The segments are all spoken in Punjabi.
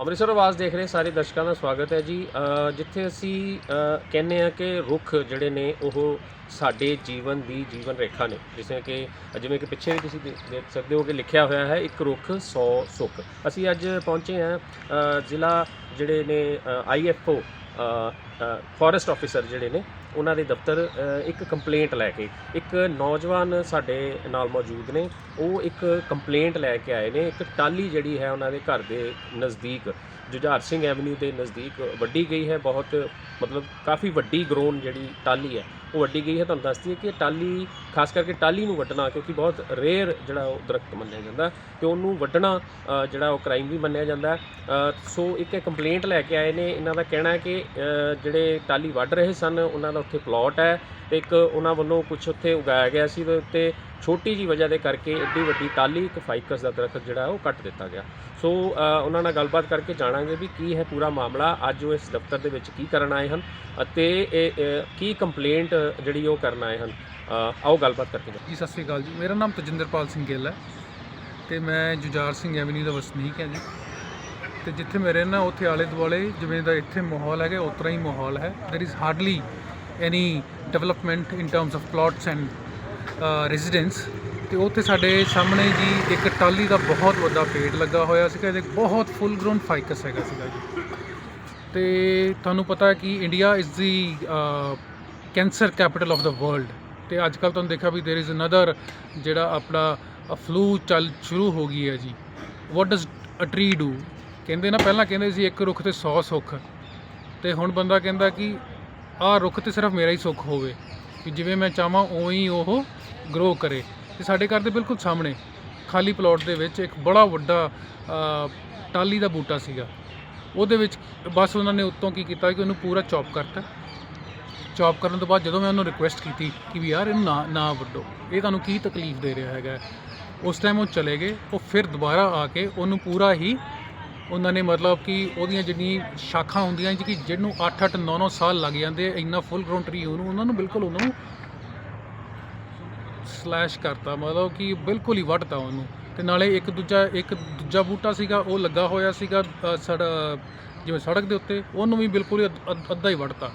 ਅੰਮ੍ਰਿਤਸਰ ਆਵਾਜ਼ ਦੇਖ ਰਹੇ ਸਾਰੇ ਦਰਸ਼ਕਾਂ ਦਾ ਸਵਾਗਤ ਹੈ ਜੀ। ਜਿੱਥੇ ਅਸੀਂ ਕਹਿੰਦੇ ਆ ਕਿ ਰੁੱਖ ਜਿਹੜੇ ਨੇ, ਉਹ ਸਾਡੇ ਜੀਵਨ ਦੀ ਜੀਵਨ ਰੇਖਾ ਨੇ। ਜਿਵੇਂ ਕਿ ਜਿਵੇਂ ਕਿ ਪਿੱਛੇ ਵੀ ਤੁਸੀਂ ਦੇ- ਦੇਖ ਸਕਦੇ ਹੋ ਕਿ ਲਿਖਿਆ ਹੋਇਆ ਹੈ, ਇੱਕ ਰੁੱਖ 100 ਸੁੱਖ ਅਸੀਂ ਅੱਜ ਪਹੁੰਚੇ ਹਾਂ ਜ਼ਿਲ੍ਹਾ ਜਿਹੜੇ ਨੇ ਆਈਐਫਓ ਫੋਰੈਸਟ ਆਫੀਸਰ ਜਿਹੜੇ ਨੇ ਉਹਨਾਂ ਦੇ ਦਫ਼ਤਰ ਇੱਕ ਕੰਪਲੇਂਟ ਲੈ ਕੇ, ਇੱਕ ਨੌਜਵਾਨ ਸਾਡੇ ਨਾਲ ਮੌਜੂਦ ਨੇ, ਉਹ ਇੱਕ ਕੰਪਲੇਂਟ ਲੈ ਕੇ ਆਏ ਨੇ, ਇੱਕ ਟਾਲੀ ਜਿਹੜੀ ਹੈ ਉਹਨਾਂ ਦੇ ਘਰ ਦੇ ਨਜ਼ਦੀਕ। ਜੁਝਾਰ ਸਿੰਘ ਐਵਨਿਊ ਦੇ ਨਜ਼ਦੀਕ ਵੱਡੀ ਗਈ ਹੈ, ਬਹੁਤ ਮਤਲਬ ਕਾਫੀ ਵੱਡੀ ਗਰੋਨ ਜਿਹੜੀ ਟਾਲੀ ਹੈ, ਉਹ ਵੱਡੀ ਗਈ ਹੈ। ਤੁਹਾਨੂੰ ਦੱਸਦੀ ਹੈ ਕਿ ਟਾਲੀ ਖਾਸ ਕਰਕੇ ਟਾਲੀ ਨੂੰ ਵੱਢਣਾ ਕਿਉਂਕਿ ਬਹੁਤ ਰੇਅਰ ਜਿਹੜਾ ਉਹ ਦਰਖਤ ਮੰਨਿਆ ਜਾਂਦਾ ਤੇ ਉਹਨੂੰ ਵੱਢਣਾ ਜਿਹੜਾ ਉਹ ਕ੍ਰਾਈਮ ਵੀ ਮੰਨਿਆ ਜਾਂਦਾ। ਸੋ ਇੱਕ ਕੰਪਲੇਂਟ ਲੈ ਕੇ ਆਏ ਨੇ, ਇਹਨਾਂ ਦਾ ਕਹਿਣਾ ਹੈ ਕਿ ਜਿਹੜੇ ਟਾਲੀ ਵੱਢ ਰਹੇ ਸਨ, ਉਹਨਾਂ ਦਾ ਉੱਥੇ ਪਲਾਟ ਹੈ ਇੱਕ ਉਹਨਾਂ ਵੱਲੋਂ ਕੁਝ ਉੱਥੇ ਉਗਾਇਆ ਗਿਆ ਸੀ ਤੇ ਉੱਤੇ ਛੋਟੀ ਜੀ ਵਜ੍ਹਾ ਦੇ ਕਰਕੇ ਏਡੀ ਵੱਡੀ ਟਾਲੀ ਇੱਕ ਫਾਈਕਸ ਦਾ ਦਰਖਤ ਜਿਹੜਾ ਉਹ ਕੱਟ ਦਿੱਤਾ ਗਿਆ ਸੋ ਅ, ਉਹਨਾਂ ਨਾਲ ਗੱਲਬਾਤ ਕਰਕੇ ਜਾਣਾਂਗੇ ਵੀ ਕੀ ਹੈ ਪੂਰਾ ਮਾਮਲਾ ਅੱਜ ਉਹ ਇਸ ਦਫ਼ਤਰ ਦੇ ਵਿੱਚ ਕੀ ਕਰਨ ਆਏ ਹਨ ਅਤੇ ਇਹ ਅ, ਕੀ ਕੰਪਲੇਂਟ ਜਿਹੜੀ ਉਹ ਕਰਨ ਆਏ ਹਨ ਅ, ਆਓ ਗੱਲਬਾਤ ਕਰਕੇ ਜਾਣਦੇ ਜੀ ਸਤਿ ਸ੍ਰੀ ਅਕਾਲ ਜੀ ਮੇਰਾ ਨਾਮ ਤਜਿੰਦਰਪਾਲ ਸਿੰਘ ਗਿੱਲ ਹੈ ਤੇ ਮੈਂ ਜੁਝਾਰ ਸਿੰਘ ਐਵਨਿਊ ਦਾ ਵਸਨੀਕ ਹਾਂ ਜੀ ਤੇ ਜਿੱਥੇ ਮੈਂ ਰਹਿਣਾ ਉੱਥੇ ਆਲੇ ਦੁਆਲੇ ਜਿਵੇਂ ਦਾ ਇੱਥੇ ਮਾਹੌਲ ਹੈਗਾ ਉਸ ਤਰ੍ਹਾਂ ਹੀ ਮਾਹੌਲ ਹੈ there is hardly any development in terms of plots and residence ਤੇ ਉੱਥੇ ਸਾਡੇ ਸਾਹਮਣੇ ਜੀ ਇੱਕ ਟਾਲੀ ਦਾ ਬਹੁਤ ਵੱਡਾ ਪੇੜ ਲੱਗਾ ਹੋਇਆ ਸੀਗਾ ਇਹਦੇ ਬਹੁਤ ਫੁੱਲ ਗਰੋਨ ਫਾਈਕਸ ਹੈਗਾ ਸੀਗਾ ਜੀ ਤੇ ਤੁਹਾਨੂੰ ਪਤਾ ਹੈ ਕਿ India is the cancer capital of the world ਤੇ ਅੱਜ ਕੱਲ ਤੁਹਾਨੂੰ ਦੇਖਿਆ ਵੀ देयर इज ਅਨਦਰ ਜਿਹੜਾ ਆਪਣਾ ਫਲੂ ਚੱਲ ਸ਼ੁਰੂ ਹੋ ਗਈ ਹੈ ਜੀ what does a tree do ਕਹਿੰਦੇ ਨਾ ਪਹਿਲਾਂ ਕਹਿੰਦੇ ਸੀ ਇੱਕ ਰੁੱਖ ਤੇ 100 ਸੁੱਖ ਤੇ ਹੁਣ ਬੰਦਾ ਕਹਿੰਦਾ ਕਿ ਆਹ ਰੁੱਖ ਤੇ ਸਿਰਫ ਮੇਰਾ ਹੀ ਸੁੱਖ ਹੋਵੇ ਕਿ ਜਿਵੇਂ ਮੈਂ ਚਾਹਾਂ ਉਵੇਂ ਹੀ ਉਹ ਗਰੋ ਕਰੇ। ਤੇ ਸਾਡੇ ਘਰ ਦੇ ਬਿਲਕੁਲ ਸਾਹਮਣੇ ਖਾਲੀ ਪਲਾਟ ਦੇ ਵਿੱਚ ਇੱਕ ਬੜਾ ਵੱਡਾ ਅ, ਟਾਲੀ ਦਾ ਬੂਟਾ ਸੀਗਾ। ਉਹਦੇ ਵਿੱਚ ਬਸ ਉਹਨਾਂ ਨੇ ਉੱਤੋਂ ਕੀ ਕੀਤਾ ਕਿ ਉਹਨੂੰ ਪੂਰਾ ਚੌਪ ਕਰਤਾ। ਚੌਪ ਕਰਨ ਤੋਂ ਬਾਅਦ ਜਦੋਂ ਮੈਂ ਉਹਨੂੰ ਰਿਕੁਐਸਟ ਕੀਤੀ ਕਿ ਵੀ ਯਾਰ ਇਹਨੂੰ ਨਾ ਨਾ ਵੱਢੋ। ਇਹ ਤੁਹਾਨੂੰ ਕੀ ਤਕਲੀਫ ਦੇ ਰਿਹਾ ਹੈਗਾ? ਉਸ ਟਾਈਮ ਉਹ ਚਲੇ ਗਏ ਉਹ ਫਿਰ ਦੁਬਾਰਾ ਆ ਕੇ ਉਹਨੂੰ ਪੂਰਾ ਹੀ ਉਹਨਾਂ ਨੇ ਮਤਲਬ ਕਿ ਉਹਦੀਆਂ ਜਿੰਨੀ ਸ਼ਾਖਾਂ ਹੁੰਦੀਆਂ ਕਿ ਜਿਹਨੂੰ 8-8 9-9 ਸਾਲ ਲੱਗ ਜਾਂਦੇ ਇੰਨਾ ਫੁੱਲ ਗਰਾਊਂਡ ਟਰੀ ਉਹਨੂੰ ਉਹਨਾਂ ਨੂੰ ਬਿਲਕੁਲ ਉਹਨਾਂ ਨੂੰ ਸਲੈਸ਼ ਕਰਤਾ ਮਤਲਬ ਕਿ ਬਿਲਕੁਲ ਹੀ ਵੱਢਤਾ ਉਹਨੂੰ। ਤੇ ਨਾਲੇ ਇੱਕ ਦੂਜਾ ਇੱਕ ਦੂਜਾ ਬੂਟਾ ਸੀਗਾ ਉਹ ਲੱਗਾ ਹੋਇਆ ਸੀਗਾ ਅ, ਸੜ ਜਿਵੇਂ ਸੜਕ ਦੇ ਉੱਤੇ ਉਹਨੂੰ ਵੀ ਬਿਲਕੁਲ ਹੀ ਅੱਧ- ਅੱਧਾ ਹੀ ਵੱਢਤਾ।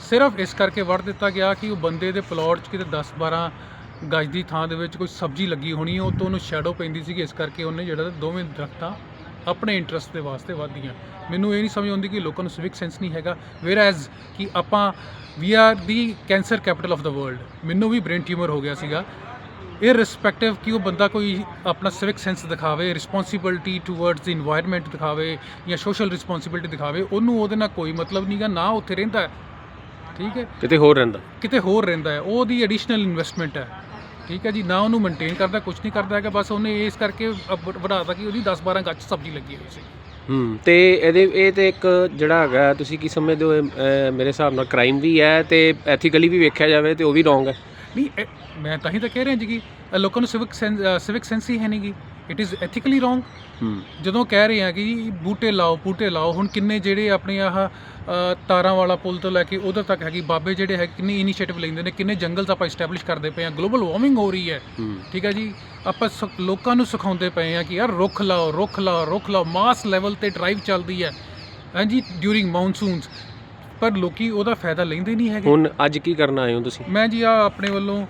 ਸਿਰਫ ਇਸ ਕਰਕੇ ਵੱਢ ਦਿੱਤਾ ਗਿਆ ਕਿ ਉਹ ਬੰਦੇ ਦੇ ਪਲਾਟ 'ਚ ਕਿਤੇ 10 12 ਗਜ ਦੀ ਥਾਂ ਦੇ ਵਿੱਚ ਕੋਈ ਸਬਜ਼ੀ ਲੱਗੀ ਹੋਣੀ ਉਹ ਤੋਂ ਉਹਨੂੰ ਸ਼ੈਡੋ ਪੈਂਦੀ ਸੀਗੀ ਇਸ ਕਰਕੇ ਉਹਨੇ ਜਿਹੜਾ ਦੋਵੇਂ ਦਰਖਤਾਂ ਆਪਣੇ ਇੰਟਰਸਟ ਦੇ ਵਾਸਤੇ ਵੱਧਦੀਆਂ। ਮੈਨੂੰ ਇਹ ਨਹੀਂ ਸਮਝ ਆਉਂਦੀ ਕਿ ਲੋਕਾਂ ਨੂੰ ਸਿਵਿਕ ਸੈਂਸ ਨਹੀਂ ਹੈਗਾ। ਵੇਅਰ ਐਜ਼ ਕਿ ਆਪਾਂ we are the cancer capital of the world ਮੈਨੂੰ ਵੀ ਬ੍ਰੇਨ ਟਿਊਮਰ ਹੋ ਗਿਆ ਸੀਗਾ। ਇਰਰਿਸਪੈਕਟਿਵ ਕਿ ਉਹ ਬੰਦਾ ਕੋਈ ਆਪਣਾ ਸਿਵਿਕ ਸੈਂਸ ਦਿਖਾਵੇ ਰਿਸਪੌਂਸਿਬਿਲਟੀ ਟੁਵਰਡਸ ਦੀ এনवायरमेंट ਦਿਖਾਵੇ ਜਾਂ ਸੋਸ਼ਲ ਰਿਸਪੌਂਸਿਬਿਲਟੀ ਦਿਖਾਵੇ ਉਹਨੂੰ ਉਹਦੇ ਨਾਲ ਕੋਈ ਮਤਲਬ ਨਹੀਂਗਾ ਨਾ ਉੱਥੇ ਰਹਿੰਦਾ। ਠੀਕ ਹੈ? ਕਿਤੇ ਹੋਰ ਰਹਿੰਦਾ। ਕਿਤੇ ਹੋਰ ਰਹਿੰਦਾ ਹੈ। ਉਹਦੀ ਐਡੀਸ਼ਨਲ ਇਨਵੈਸਟਮੈਂਟ ਹੈ। ਠੀਕ ਹੈ ਜੀ ਨਾ ਉਹਨੂੰ ਮੇਨਟੇਨ ਕਰਦਾ ਕੁਝ ਨਹੀਂ ਕਰਦਾ ਹੈਗਾ ਬਸ ਉਹਨੇ ਇਸ ਕਰਕੇ ਵਧਾਤਾ ਕਿ ਉਹਦੀ 10 12 ਗੱਛ ਸਬਜ਼ੀ ਲੱਗੀ ਹੋਈ ਸੀ। ਹੂੰ ਤੇ ਇਹਦੇ ਇਹ ਤੇ ਇੱਕ ਜਿਹੜਾ ਹੈਗਾ ਤੁਸੀਂ ਕੀ ਸਮਝਦੇ ਹੋ ਮੇਰੇ ਹਿਸਾਬ ਨਾਲ ਕ੍ਰਾਈਮ ਵੀ ਹੈ ਤੇ ਐਥੀਕਲੀ ਵੀ ਵੇਖਿਆ ਜਾਵੇ ਤੇ ਉਹ ਵੀ ਰੋਂਗ ਹੈ। ਨਹੀਂ ਮੈਂ ਤਾਂ ਹੀ ਤਾਂ ਕਹਿ ਰਿਹਾ ਜੀ ਕਿ ਲੋਕਾਂ ਨੂੰ ਸਿਵਿਕ ਸਿਵਿਕ ਸੈਂਸ ਹੀ ਹੈ ਨਹੀਂਗੀ ਇਟ ਇਜ਼ ਐਥੀਕਲੀ ਰੋਂਗ ਹੂੰ। ਜਦੋਂ ਕਹਿ ਰਹੇ ਆ ਕਿ ਬੂਟੇ ਲਾਓ ਬੂਟੇ ਲਾਓ ਹੁਣ ਕਿੰਨੇ ਜਿਹੜੇ ਆਪਣੇ ਆਹ ਤਾਰਾਂ ਵਾਲਾ ਪੁਲ ਤੋਂ ਲੈ ਕੇ ਉਧਰ ਤੱਕ ਹੈਗੀ। ਬਾਬੇ ਜਿਹੜੇ ਹੈ ਕਿੰਨੀ ਇਨੀਸ਼ੀਏਟਿਵ ਲੈਂਦੇ ਨੇ ਕਿੰਨੇ ਜੰਗਲਸ ਆਪਾਂ ਐਸਟੈਬਲਿਸ਼ ਕਰਦੇ ਪਏ ਆ ਗਲੋਬਲ ਵਾਰਮਿੰਗ ਹੋ ਰਹੀ ਹੈ। ਠੀਕ ਹੈ ਜੀ? ਆਪਾਂ ਲੋਕਾਂ ਨੂੰ ਸਿਖਾਉਂਦੇ ਪਏ ਆ ਕਿ ਯਾਰ ਰੁੱਖ ਲਾਓ ਰੁੱਖ ਲਾਓ ਰੁੱਖ ਲਾਓ। ਮਾਸ ਲੈਵਲ ਤੇ ਡਰਾਈਵ ਚੱਲਦੀ ਹੈ। ਹਾਂਜੀ ਡਿਊਰਿੰਗ ਮੌਨਸੂਨਸ ਪਰ ਲੋਕੀ ਉਹਦਾ ਫਾਇਦਾ ਲੈਂਦੇ ਨਹੀਂ ਹੈਗੇ। ਹੁਣ ਅੱਜ ਕੀ ਕਰਨ ਆਏ ਹੋ ਤੁਸੀਂ? ਮੈਂ ਜੀ ਆ ਆਪਣੇ ਵੱਲੋਂ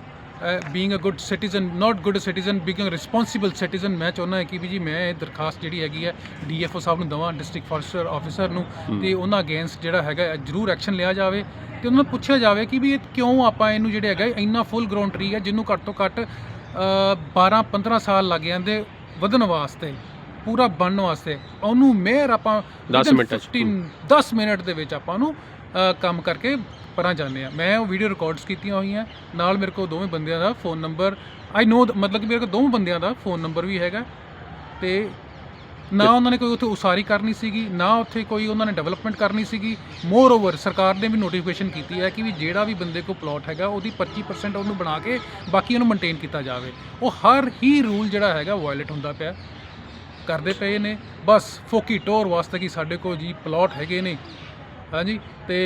being a good citizen not good citizen being a responsible citizen ਮੈਂ ਚਾਹੁੰਦਾ ਹਾਂ ਕਿ ਵੀ ਜੀ ਮੈਂ ਇਹ ਦਰਖਾਸਤ ਜਿਹੜੀ ਹੈਗੀ ਹੈ ਡੀਐਫਓ ਸਾਹਿਬ ਨੂੰ ਦਵਾਂ ਡਿਸਟ੍ਰਿਕਟ ਫੋਰੈਸਟਰ ਆਫੀਸਰ ਨੂੰ ਤੇ ਉਹਨਾਂ ਅਗੇਂਸਟ ਜਿਹੜਾ ਹੈਗਾ ਜ਼ਰੂਰ ਐਕਸ਼ਨ ਲਿਆ ਜਾਵੇ ਤੇ ਉਹਨਾਂ ਨੂੰ ਪੁੱਛਿਆ ਜਾਵੇ ਕਿ ਵੀ ਇਹ ਕਿਉਂ ਆਪਾਂ ਇਹਨੂੰ ਜਿਹੜੇ ਹੈਗਾ ਇੰਨਾ ਫੁੱਲ ਗਰਾਊਂਡ ਟਰੀ ਹੈ ਜਿਹਨੂੰ ਘੱਟ ਤੋਂ ਘੱਟ 12 15 ਸਾਲ ਲੱਗ ਜਾਂਦੇ ਵਧਣ ਵਾਸਤੇ ਪੂਰਾ ਬਣਨ ਵਾਸਤੇ ਉਹਨੂੰ ਮੇਅਰ ਆਪਾਂ 10 within ਮਿੰਟਾਂ 'ਚ। 15 10 ਮਿੰਟ ਦੇ ਵਿੱਚ ਆਪਾਂ ਨੂੰ ਕੰਮ ਕਰਕੇ ਪਰਾਂ ਜਾਂਦੇ ਆ। ਮੈਂ ਉਹ ਵੀਡੀਓ ਰਿਕਾਰਡਸ ਕੀਤੀਆਂ ਹੋਈਆਂ ਨਾਲ ਮੇਰੇ ਕੋਲ ਦੋਵੇਂ ਬੰਦਿਆਂ ਦਾ ਫੋਨ ਨੰਬਰ ਆਈ ਨੋ ਮਤਲਬ ਕਿ ਮੇਰੇ ਕੋਲ ਦੋਵੇਂ ਬੰਦਿਆਂ ਦਾ ਫੋਨ ਨੰਬਰ ਵੀ ਹੈਗਾ। ਤੇ ਨਾ ਉਹਨਾਂ ਨੇ ਕੋਈ ਉੱਥੇ ਉਸਾਰੀ ਕਰਨੀ ਸੀਗੀ ਨਾ ਉੱਥੇ ਕੋਈ ਉਹਨਾਂ ਨੇ ਡਿਵੈਲਪਮੈਂਟ ਕਰਨੀ ਸੀਗੀ। ਮੋਰ ਓਵਰ ਸਰਕਾਰ ਨੇ ਵੀ ਨੋਟੀਫਿਕੇਸ਼ਨ ਕੀਤੀ ਹੈ ਕਿ ਵੀ ਜਿਹੜਾ ਵੀ ਬੰਦੇ ਕੋਲ ਪਲਾਟ ਹੈਗਾ ਉਹਦੀ 25% ਉਹਨੂੰ ਬਣਾ ਕੇ ਬਾਕੀ ਉਹਨੂੰ ਮੇਨਟੇਨ ਕੀਤਾ ਜਾਵੇ। ਉਹ ਹਰ ਹੀ ਰੂਲ ਜਿਹੜਾ ਹੈਗਾ ਵਾਇਲੇਟ ਹੁੰਦਾ ਪਿਆ। ਕਰਦੇ ਪਏ ਨੇ। ਬਸ ਫੋਕੀ ਟੋਰ ਵਾਸਤੇ ਕਿ ਸਾਡੇ ਕੋਲ ਜੀ ਪਲਾਟ ਹੈਗੇ ਨੇ। ਹਾਂਜੀ ਤੇ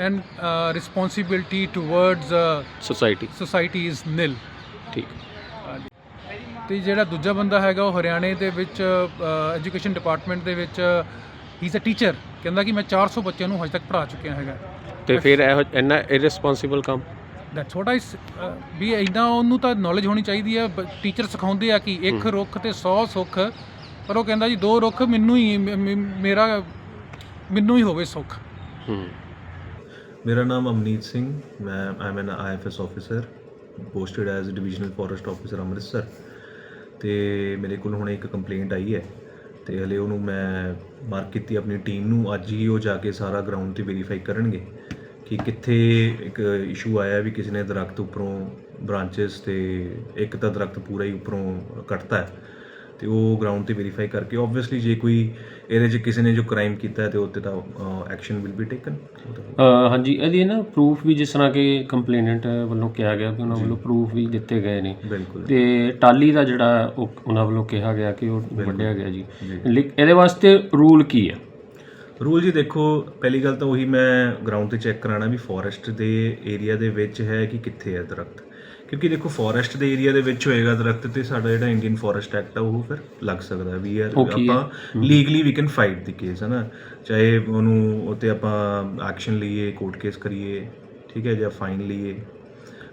and responsibility towards society society is nil ਠੀਕ। ਹਾਂਜੀ ਤੇ ਜਿਹੜਾ ਦੂਜਾ ਬੰਦਾ ਹੈਗਾ ਉਹ ਹਰਿਆਣੇ ਦੇ ਵਿੱਚ ਐਜੂਕੇਸ਼ਨ ਡਿਪਾਰਟਮੈਂਟ ਦੇ ਵਿੱਚ ਹੀ ਇਜ਼ ਅ ਟੀਚਰ ਕਹਿੰਦਾ ਕਿ ਮੈਂ 400 ਬੱਚਿਆਂ ਨੂੰ ਹਜੇ ਤੱਕ ਪੜ੍ਹਾ ਚੁੱਕਿਆ ਹੈਗਾ। ਤੇ ਫਿਰ ਇਹੋ ਇੰਨਾ ਇਰਰਿਸਪੌਂਸਿਬਲ ਕੰਮ? ਦੈਟਸ ਵਾਟ ਆਈ ਵੀ ਇਦਾਂ ਉਹਨੂੰ ਤਾਂ ਨੌਲੇਜ ਹੋਣੀ ਚਾਹੀਦੀ ਹੈ। ਟੀਚਰ ਸਿਖਾਉਂਦੇ ਆ ਕਿ ਇੱਕ ਰੁੱਖ ਤੇ 100 ਸੁੱਖ। ਪਰ ਉਹ ਕਹਿੰਦਾ ਜੀ ਦੋ ਰੁੱਖ ਮੈਨੂੰ ਹੀ ਮ- ਮ- ਮੇਰਾ ਮੈਨੂੰ ਹੀ ਹੋਵੇ ਸੁੱਖ। ਹੂੰ। ਮੇਰਾ ਨਾਮ ਅਮਨੀਤ ਸਿੰਘ ਮੈਂ I am an IFS officer posted as divisional forest officer Amritsar. ਤੇ ਮੇਰੇ ਕੋਲ ਹੁਣ ਇੱਕ ਕੰਪਲੇਂਟ ਆਈ ਹੈ ਤੇ ਹਲੇ ਉਹਨੂੰ ਮੈਂ ਮਾਰਕ ਕੀਤੀ ਆਪਣੀ ਟੀਮ ਨੂੰ। ਅੱਜ ਹੀ ਉਹ ਜਾ ਕੇ ਸਾਰਾ ਗਰਾਊਂਡ ਤੇ ਵੈਰੀਫਾਈ ਕਰਨਗੇ ਕਿ ਕਿੱਥੇ ਇੱਕ ਇਸ਼ੂ ਆਇਆ ਵੀ ਕਿਸੇ ਨੇ ਦਰਖਤ ਉੱਪਰੋਂ ਬ੍ਰਾਂਚਸ ਤੇ ਇੱਕ ਤਾਂ ਦਰਖਤ ਪੂਰਾ ਹੀ ਉੱਪਰੋਂ ਕੱਟਤਾ ਹੈ। ਤੇ ਉਹ ਗਰਾਊਂਡ ਤੇ ਵੈਰੀਫਾਈ ਕਰਕੇ ਆਬਵੀਅਸਲੀ ਜੇ ਕੋਈ ਇਹਦੇ 'ਚ ਕਿਸੇ ਨੇ ਜੋ ਕ੍ਰਾਈਮ ਕੀਤਾ ਹੈ ਤੇ ਉੱਤੇ ਤਾਂ ਐਕਸ਼ਨ ਵਿਲ ਬੀ ਟੇਕਨ ਹਾਂਜੀ ਇਹਦੀ ਨਾ ਪ੍ਰੂਫ ਵੀ ਜਿਸ ਤਰ੍ਹਾਂ ਕਿ ਕੰਪਲੇਨੈਂਟ ਵੱਲੋਂ ਕਿਹਾ ਗਿਆ ਕਿ ਉਹਨਾਂ ਵੱਲੋਂ ਪ੍ਰੂਫ ਵੀ ਦਿੱਤੇ ਗਏ ਨੇ। ਬਿਲਕੁਲ। ਤੇ ਟਾਲੀ ਦਾ ਜਿਹੜਾ ਉਹ ਉਹਨਾਂ ਵੱਲੋਂ ਕਿਹਾ ਗਿਆ ਕਿ ਉਹ ਵੱਢਿਆ ਗਿਆ ਜੀ। ਲਿਕ- ਇਹਦੇ ਵਾਸਤੇ ਰੂਲ ਕੀ ਹੈ? ਰੂਲ ਜੀ ਦੇਖੋ ਪਹਿਲੀ ਗੱਲ ਤਾਂ ਉਹੀ ਮੈਂ ਗਰਾਊਂਡ ਤੇ ਚੈੱਕ ਕਰਾਣਾ ਵੀ ਫੋਰੈਸਟ ਦੇ ਏਰੀਆ ਦੇ ਵਿੱਚ ਹੈ ਕਿ ਕਿੱਥੇ ਹੈ ਦਰਖਤ। ਕਿਉਂਕਿ ਦੇਖੋ ਫੋਰੈਸਟ ਦੇ ਏਰੀਆ ਦੇ ਵਿੱਚ ਹੋਏਗਾ ਦਰਖਤ ਤੇ ਸਾਡਾ ਜਿਹੜਾ ਇੰਡੀਅਨ ਫੋਰੈਸਟ ਐਕਟ ਆ ਉਹ ਫਿਰ ਲੱਗ ਸਕਦਾ ਵੀ ਯਾਰ? ਆਪਾਂ legally we can fight the case ਹੈ ਨਾ? ਚਾਹੇ ਉਹਨੂੰ ਉੱਤੇ ਆਪਾਂ ਐਕਸ਼ਨ ਲਈਏ ਕੋਰਟ ਕੇਸ ਕਰੀਏ ਠੀਕ ਹੈ ਜਾਂ ਫਾਈਨ ਲਈਏ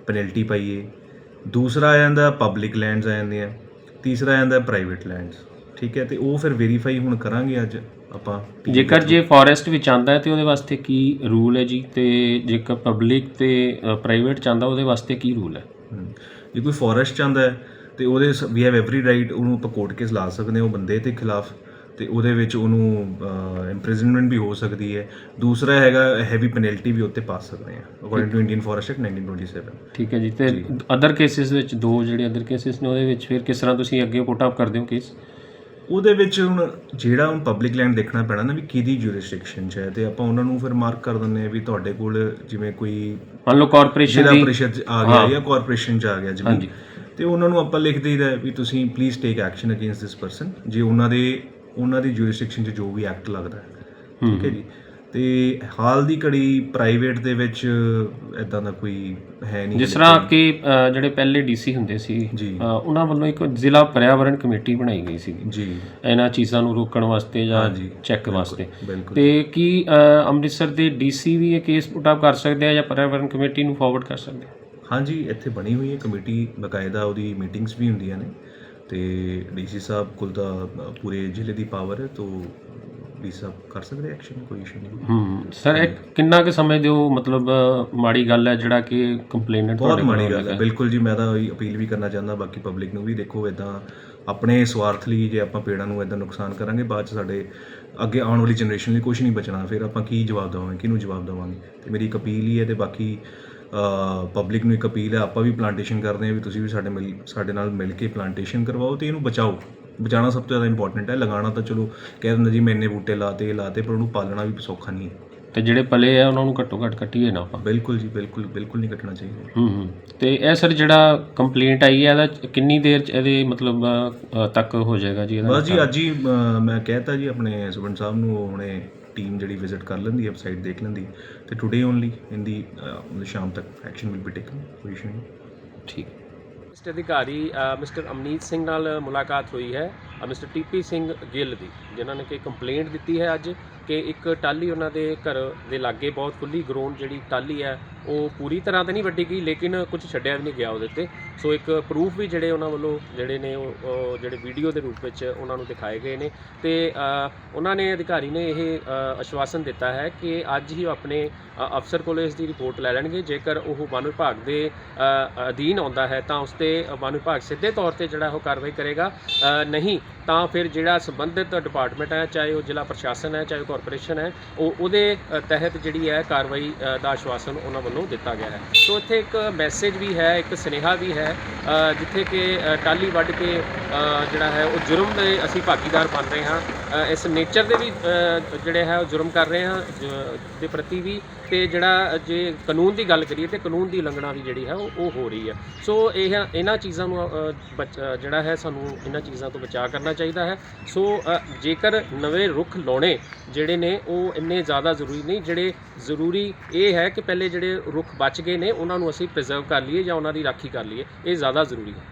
ਪੈਨਲਟੀ ਪਾਈਏ। ਦੂਸਰਾ ਆ ਜਾਂਦਾ ਪਬਲਿਕ ਲੈਂਡਸ ਆ ਜਾਂਦੀਆਂ ਤੀਸਰਾ ਆ ਜਾਂਦਾ ਪ੍ਰਾਈਵੇਟ ਲੈਂਡਸ ਠੀਕ ਹੈ ਤੇ ਉਹ ਫਿਰ ਵੈਰੀਫਾਈ ਹੁਣ ਕਰਾਂਗੇ ਅੱਜ ਆਪਾਂ ਜੇਕਰ ਜੇ ਫੋਰੈਸਟ ਵਿੱਚ ਆਂਦਾ ਹੈ ਤੇ ਉਹਦੇ ਵਾਸਤੇ ਕੀ ਰੂਲ ਹੈ ਜੀ? ਤੇ ਜੇਕਰ ਪਬਲਿਕ ਤੇ ਪ੍ਰਾਈਵੇਟ ਚਾਹੁੰਦਾ ਉਹਦੇ ਵਾਸਤੇ ਕੀ ਰੂਲ ਹੈ? ਜੇ ਕੋਈ ਫੋਰੈਸਟ ਚਾਹੁੰਦਾ ਹੈ ਤੇ ਉਹਦੇ ਵੀ ਹੈਵ ਐਵਰੀ ਰਾਈਟ ਉਹਨੂੰ ਆਪਾਂ ਕੋਰਟ ਕੇਸ ਲਾ ਸਕਦੇ ਹਾਂ ਉਹ ਬੰਦੇ ਦੇ ਖਿਲਾਫ ਤੇ ਉਹਦੇ ਵਿੱਚ ਉਹਨੂੰ ਇੰਪ੍ਰਿਜ਼ਨਮੈਂਟ ਵੀ ਹੋ ਸਕਦੀ ਹੈ। ਦੂਸਰਾ ਹੈਗਾ ਹੈਵੀ ਪੈਨਲਟੀ ਵੀ ਉੱਤੇ ਪਾ ਸਕਦੇ ਹਾਂ according to Indian forest act 1927 ਠੀਕ ਹੈ ਜੀ ਤੇ ਅਦਰ ਕੇਸਿਸ ਵਿੱਚ ਦੋ ਜਿਹੜੇ ਅਦਰ ਕੇਸਿਸ ਨੇ ਉਹਦੇ ਵਿੱਚ ਫਿਰ ਕਿਸ ਤਰ੍ਹਾਂ ਤੁਸੀਂ ਅੱਗੇ ਪੁੱਟ ਅਪ ਕਰਦੇ ਹੋ ਕੇਸ ਉਹਦੇ ਵਿੱਚ ਹੁਣ ਜਿਹੜਾ ਹੁਣ ਪਬਲਿਕ ਲੈਂਡ ਦੇਖਣਾ ਪੈਣਾ ਨਾ ਵੀ ਕਿਹਦੀ ਜੁਰਿਸਡਿਕਸ਼ਨ 'ਚ ਹੈ ਤੇ ਆਪਾਂ ਉਹਨਾਂ ਨੂੰ ਫਿਰ ਮਾਰਕ ਕਰ ਦਿੰਦੇ ਆ ਵੀ ਤੁਹਾਡੇ ਕੋਲ ਜਿਵੇਂ ਕੋਈ ਮੰਨ ਲਓ ਕਾਰਪੋਰੇਸ਼ਨ ਦੀ ਪ੍ਰੀਸ਼ਦ ਆ ਗਿਆ ਜਾਂ ਕਾਰਪੋਰੇਸ਼ਨ 'ਚ ਆ ਗਿਆ ਹਾਂਜੀ। ਤੇ ਉਹਨਾਂ ਨੂੰ ਆਪਾਂ ਲਿਖ ਦੇਈਦਾ ਵੀ ਤੁਸੀਂ please take action against this person ਜੇ ਉਹਨਾਂ ਦੇ ਉਹਨਾਂ ਦੀ ਜੁਰਿਸਡਿਕਸ਼ਨ 'ਚ ਜੋ ਵੀ ਐਕਟ ਲੱਗਦਾ ਹੈ। ਠੀਕ ਹੈ। ਜੀ। ਤੇ ਹਾਲ ਦੀ ਘੜੀ ਪ੍ਰਾਈਵੇਟ ਦੇ ਵਿੱਚ ਇਦਾਂ ਦਾ ਕੋਈ ਹੈ ਨਹੀਂ ਜਿਸ ਤਰ੍ਹਾਂ ਕਿ ਜਿਹੜੇ ਪਹਿਲੇ ਡੀਸੀ ਹੁੰਦੇ ਸੀ ਉਹਨਾਂ ਵੱਲੋਂ ਇੱਕ ਜ਼ਿਲ੍ਹਾ ਪਰਿਆਵਰਣ ਕਮੇਟੀ ਬਣਾਈ ਗਈ ਸੀ। ਜੀ। ਇਹਨਾਂ ਚੀਜ਼ਾਂ ਨੂੰ ਰੋਕਣ ਵਾਸਤੇ ਜਾਂ ਚੈੱਕ ਵਾਸਤੇ। ਤੇ ਕੀ ਅੰਮ੍ਰਿਤਸਰ ਦੇ ਡੀਸੀ ਵੀ ਇਹ ਕੇਸ ਪੁੱਟ ਅਪ ਕਰ ਸਕਦੇ ਆ ਜਾਂ ਪਰਿਆਵਰਣ ਕਮੇਟੀ ਨੂੰ ਫਾਰਵਰਡ ਕਰ ਸਕਦੇ ਆ? ਹਾਂਜੀ ਇੱਥੇ ਬਣੀ ਹੋਈ ਹੈ ਕਮੇਟੀ ਬਕਾਇਦਾ ਉਹਦੀ ਮੀਟਿੰਗਸ ਵੀ ਹੁੰਦੀਆਂ ਨੇ। ਤੇ ਡੀਸੀ ਸਾਹਿਬ ਕੋਲ ਤਾਂ ਪੂਰੇ ਜ਼ਿਲ੍ਹੇ ਦੀ ਪਾਵਰ ਹੈ ਤੋਂ ਡੀਸੀ ਸਾਹਿਬ ਕਰ ਸਕਦੇ ਐਕਸ਼ਨ ਕੋਈ ਇਸ਼ੂ ਨਹੀਂ। ਹੂੰ ਸਰ ਇਹ ਕਿੰਨਾ ਕੁ ਸਮੇਂ ਦਿਓ ਮਤਲਬ ਮਾੜੀ ਗੱਲ ਹੈ ਜਿਹੜਾ ਕਿ ਕੰਪਲੇਨੈਂਟ ਬਹੁਤ ਮਾੜੀ ਗੱਲ ਹੈ। ਬਿਲਕੁਲ ਜੀ ਮੈਂ ਤਾਂ ਉਹੀ ਅਪੀਲ ਵੀ ਕਰਨਾ ਚਾਹੁੰਦਾ ਬਾਕੀ ਪਬਲਿਕ ਨੂੰ ਵੀ ਦੇਖੋ ਇਦਾਂ ਆਪਣੇ ਸਵਾਰਥ ਲਈ ਜੇ ਆਪਾਂ ਪੇੜਾਂ ਨੂੰ ਇਦਾਂ ਨੁਕਸਾਨ ਕਰਾਂਗੇ ਬਾਅਦ ਚ ਸਾਡੇ ਅੱਗੇ ਆਉਣ ਵਾਲੀ ਜਨਰੇਸ਼ਨ ਲਈ ਕੁਝ ਨਹੀਂ ਬਚਣਾ। ਫਿਰ ਆਪਾਂ ਕੀ ਜਵਾਬ ਦੇਵਾਂਗੇ ਕਿਹਨੂੰ ਜਵਾਬ ਦੇਵਾਂਗੇ? ਤੇ ਮੇਰੀ ਇੱਕ ਅਪੀਲ ਹੀ ਹੈ ਤੇ ਬਾਕੀ ਪਬਲਿਕ ਨੂੰ ਇੱਕ ਅਪੀਲ ਹੈ ਆਪਾਂ ਵੀ ਪਲਾਂਟੇਸ਼ਨ ਕਰਦੇ ਹਾਂ ਵੀ ਤੁਸੀਂ ਵੀ ਸਾਡੇ ਮਿਲ ਸਾਡੇ ਨਾਲ ਮਿਲ ਕੇ ਪਲਾਂਟੇਸ਼ਨ ਕਰਵਾਓ ਤੇ ਇਹਨੂੰ ਬਚਾਓ। ਬਚਾਉਣਾ ਸਭ ਤੋਂ ਜ਼ਿਆਦਾ ਇੰਪੋਰਟੈਂਟ ਹੈ ਲਗਾਉਣਾ ਤਾਂ ਚਲੋ ਕਹਿ ਦਿੰਦੇ ਜੀ ਮੈਂ ਇੰਨੇ ਬੂਟੇ ਲਾਤੇ ਲਾਤੇ ਪਰ ਉਹਨੂੰ ਪਾਲਣਾ ਵੀ ਸੌਖਾ ਨਹੀਂ ਹੈ। ਤੇ ਜਿਹੜੇ ਪਲੇ ਆ ਉਹਨਾਂ ਨੂੰ ਘੱਟੋ ਘੱਟ ਕੱਟੀਏ ਨਾ ਆਪਾਂ। ਬਿਲਕੁਲ ਜੀ ਬਿਲਕੁਲ ਬਿਲਕੁਲ ਨਹੀਂ ਕੱਟਣਾ ਚਾਹੀਦਾ। ਹੂੰ ਹੂੰ। ਤੇ ਇਹ ਸਰ ਜਿਹੜਾ ਕੰਪਲੇਂਟ ਆਈ ਹੈ ਇਹਦਾ ਕਿੰਨੀ ਦੇਰ ਚ ਇਹਦੇ ਮਤਲਬ ਅ, ਤੱਕ ਹੋ ਜਾਏਗਾ ਜੀ ਇਹਦਾ? ਬਸ ਜੀ ਅੱਜ ਹੀ ਅ, ਮੈਂ ਕਹਿਤਾ ਜੀ ਆਪਣੇ ਸੁਬਨ ਸਾਹਿਬ ਨੂੰ ਉਹ ਹੁਣੇ ਟੀਮ ਜਿਹੜੀ ਵਿਜ਼ਿਟ ਕਰ ਲੈਂਦੀ ਹੈ ਵੈਬਸਾਈਟ ਦੇਖ ਲੈਂਦੀ ਤੇ ਟੁਡੇ ਓਨਲੀ ਇਨ ਦੀ ਸ਼ਾਮ ਤੱਕ ਐਕਸ਼ਨ ਵਿਲ ਬੀ ਟੇਕਨ ਨਹੀਂ ਠੀਕ। ਮਿਸਟਰ ਅਧਿਕਾਰੀ ਮਿਸਟਰ ਅਮਨੀਤ ਸਿੰਘ ਨਾਲ ਮੁਲਾਕਾਤ ਹੋਈ ਹੈ ਅ, ਮਿਸਟਰ ਟੀਪੀ ਸਿੰਘ ਗਿੱਲ ਦੀ ਜਿਨ੍ਹਾਂ ਨੇ ਕਿ ਕੰਪਲੇਂਟ ਦਿੱਤੀ ਹੈ ਅੱਜ। ਕਿ ਇੱਕ ਟਾਲੀ ਉਹਨਾਂ ਦੇ ਘਰ ਦੇ ਲਾਗੇ ਬਹੁਤ ਖੁੱਲੀ ਗਰਾਊਂਡ ਜਿਹੜੀ ਟਾਲੀ ਹੈ ਉਹ ਪੂਰੀ ਤਰ੍ਹਾਂ ਤਾਂ ਨਹੀਂ ਵੱਡੀ ਗਈ ਲੇਕਿਨ ਕੁਝ ਛੱਡਿਆ ਵੀ ਨਹੀਂ ਗਿਆ ਉਹਦੇ ਤੇ ਸੋ ਇੱਕ ਪ੍ਰੂਫ ਵੀ ਜਿਹੜੇ ਉਹਨਾਂ ਵੱਲੋਂ ਜਿਹੜੇ ਨੇ ਉਹ ਜਿਹੜੇ ਵੀਡੀਓ ਦੇ ਰੂਪ ਵਿੱਚ ਉਹਨਾਂ ਨੂੰ ਦਿਖਾਏ ਗਏ ਨੇ। ਤੇ ਉਹਨਾਂ ਨੇ ਅਧਿਕਾਰੀ ਨੇ ਇਹ ਅ, ਆਸ਼ਵਾਸਨ ਦਿੱਤਾ ਹੈ ਕਿ ਅੱਜ ਹੀ ਉਹ ਆਪਣੇ ਅਫਸਰ ਕੋਲੋਂ ਇਸ ਦੀ ਰਿਪੋਰਟ ਲੈ ਲੈਣਗੇ। ਜੇਕਰ ਉਹ ਵਨ ਵਿਭਾਗ ਦੇ ਅਧੀਨ ਆਉਂਦਾ ਹੈ ਤਾਂ ਉਸ ਤੇ ਵਨ ਵਿਭਾਗ ਸਿੱਧੇ ਤੌਰ ਤੇ ਜਿਹੜਾ ਉਹ ਕਾਰਵਾਈ ਕਰੇਗਾ। ਨਹੀਂ ਤਾਂ ਫਿਰ ਜਿਹੜਾ ਸੰਬੰਧਿਤ ਡਿਪਾਰਟਮੈਂਟ ਹੈ ਚਾਹੇ ਉਹ ਜ਼ਿਲ੍ਹਾ ਪ੍ਰਸ਼ਾਸਨ ਹੈ ਚਾਹੇ ਉਹ ਕਾਰਪੋਰੇਸ਼ਨ ਹੈ ਉਹ ਉਹਦੇ ਤਹਿਤ ਜਿਹੜੀ ਹੈ ਕਾਰਵਾਈ ਦਾ ਆਸ਼ਵਾਸਨ ਉਹਨਾਂ ਵੱਲੋਂ ਦਿੱਤਾ ਗਿਆ ਹੈ। ਸੋ ਇੱਥੇ ਇੱਕ ਮੈਸੇਜ ਵੀ ਹੈ ਇੱਕ ਸੁਨੇਹਾ ਵੀ ਹੈ ਜਿੱਥੇ ਕਿ ਅ, ਟਾਲੀ ਵੱਢ ਕੇ ਜਿਹੜਾ ਹੈ ਉਹ ਜੁਰਮ ਦੇ ਅਸੀਂ ਭਾਗੀਦਾਰ ਬਣ ਰਹੇ ਹਾਂ। ਇਸ ਨੇਚਰ ਦੇ ਵੀ ਜਿਹੜੇ ਹੈ, ਉਹ ਜੁਰਮ ਕਰ ਰਹੇ ਹਾਂ, ਜ- ਦੇ ਪ੍ਰਤੀ ਵੀ ਤੇ ਜਿਹੜਾ ਜੇ ਕਾਨੂੰਨ ਦੀ ਗੱਲ ਕਰੀਏ ਤੇ ਕਾਨੂੰਨ ਦੀ ਉਲੰਘਣਾ ਵੀ ਜਿਹੜੀ ਹੈ, ਉਹ ਉਹ ਹੋ ਰਹੀ ਹੈ। ਸੋ ਇਹ, ਇਹਨਾਂ ਚੀਜ਼ਾਂ ਨੂੰ ਬਚ- ਜਿਹੜਾ ਹੈ, ਸਾਨੂੰ ਇਹਨਾਂ ਚੀਜ਼ਾਂ ਤੋਂ ਬਚਾਅ ਕਰਨਾ ਚਾਹੀਦਾ ਹੈ। ਸੋ ਜੇਕਰ ਨਵੇਂ ਰੁੱਖ ਲਾਉਣੇ ਜਿਹੜੇ ਨੇ, ਉਹ ਇੰਨੇ ਜ਼ਿਆਦਾ ਜ਼ਰੂਰੀ ਨਹੀਂ, ਜਿਹੜੇ ਜ਼ਰੂਰੀ ਇਹ ਹੈ ਕਿ ਪਹਿਲੇ ਜਿਹੜੇ ਰੁੱਖ ਬਚ ਗਏ ਨੇ, ਉਹਨਾਂ ਨੂੰ ਅਸੀਂ ਪ੍ਰੀਜ਼ਰਵ ਕਰ ਲਈਏ ਜਾਂ ਉਹਨਾਂ ਦੀ ਰਾਖੀ ਕਰ ਲਈਏ, ਇਹ ਜ਼ਿਆਦਾ ਜ਼ਰੂਰੀ ਹੈ।